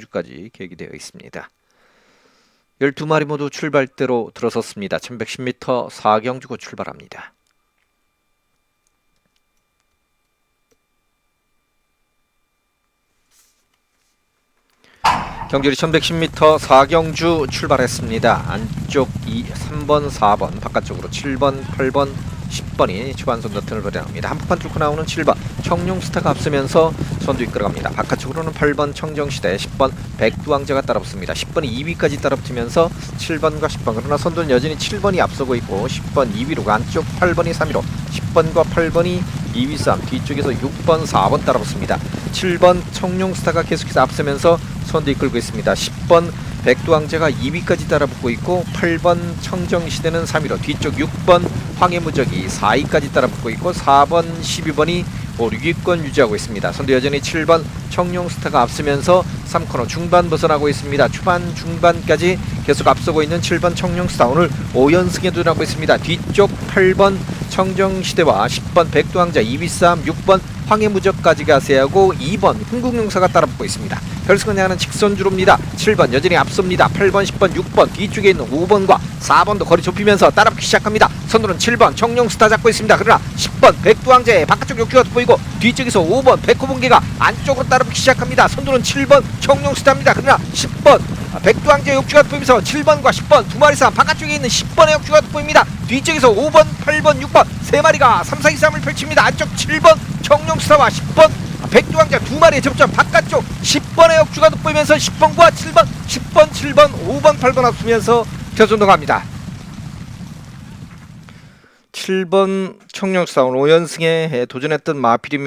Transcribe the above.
주까지 계기되어 있습니다. 12마리 모두 출발대로 들어섰습니다. 1110m 4경 주고 출발합니다. 경주리 1110m 4경주 출발했습니다. 안쪽 2, 3번, 4번, 바깥쪽으로 7번, 8번, 10번이 초반선 너튼을 벌여납니다. 한복판 뚫고 나오는 7번 청룡스타가 앞서면서 선두 이끌어갑니다. 바깥쪽으로는 8번 청정시대, 10번 백두왕자가 따라붙습니다. 10번이 2위까지 따라붙으면서 7번과 10번 그러나 선두는 여전히 7번이 앞서고 있고 10번 2위로 안쪽 8번이 3위로 10번과 8번이 2위 싸움 뒤쪽에서 6번 4번 따라붙습니다. 7번 청룡스타가 계속해서 앞서면서 선두 이끌고 있습니다. 10번 백두왕자가 2위까지 따라붙고 있고 8번 청정시대는 3위로 뒤쪽 6번 황해무적이 4위까지 따라붙고 있고 4번 12번이 5, 6위권 유지하고 있습니다. 선두 여전히 7번 청룡스타가 앞서면서 3코너 중반 벗어나고 있습니다. 초반 중반까지 계속 앞서고 있는 7번 청룡스타 오늘 5연승에 도전하고 있습니다. 뒤쪽 8번 청정시대와 10번 백두왕자 2위 싸움 6번 황해무적까지 가세하고 2번 흥국용사가 따라붙고 있습니다. 결승을 향하는 직선주로입니다. 7번 여전히 앞섭니다. 8번, 10번, 6번 뒤쪽에 있는 5번과 4번도 거리 좁히면서 따라붙기 시작합니다. 선두는 7번 청룡스타 잡고 있습니다. 그러나 10번 백두왕자의 바깥쪽 욕주가 돋보이고 뒤쪽에서 5번 백호봉계가 안쪽으로 따라붙기 시작합니다. 선두는 7번 청룡스타입니다. 그러나 10번 백두왕자 욕주가 돋보이면서 7번과 10번 두 마리 싸움 바깥쪽에 있는 10번의 욕주가 돋보입니다. 뒤쪽에서 5번, 8번, 6번 세 마리가 3, 4, 2, 3을 펼칩니다. 안쪽 7번 청룡스타와 10번 백두왕자 두 마리의 접점 바깥쪽 10번의 역주가 돋보이면서 10번과 7번 10번 7번 5번 8번 앞서면서 결선도 갑니다. 7번 청룡스타 오늘 5연승에 도전했던 마필입니다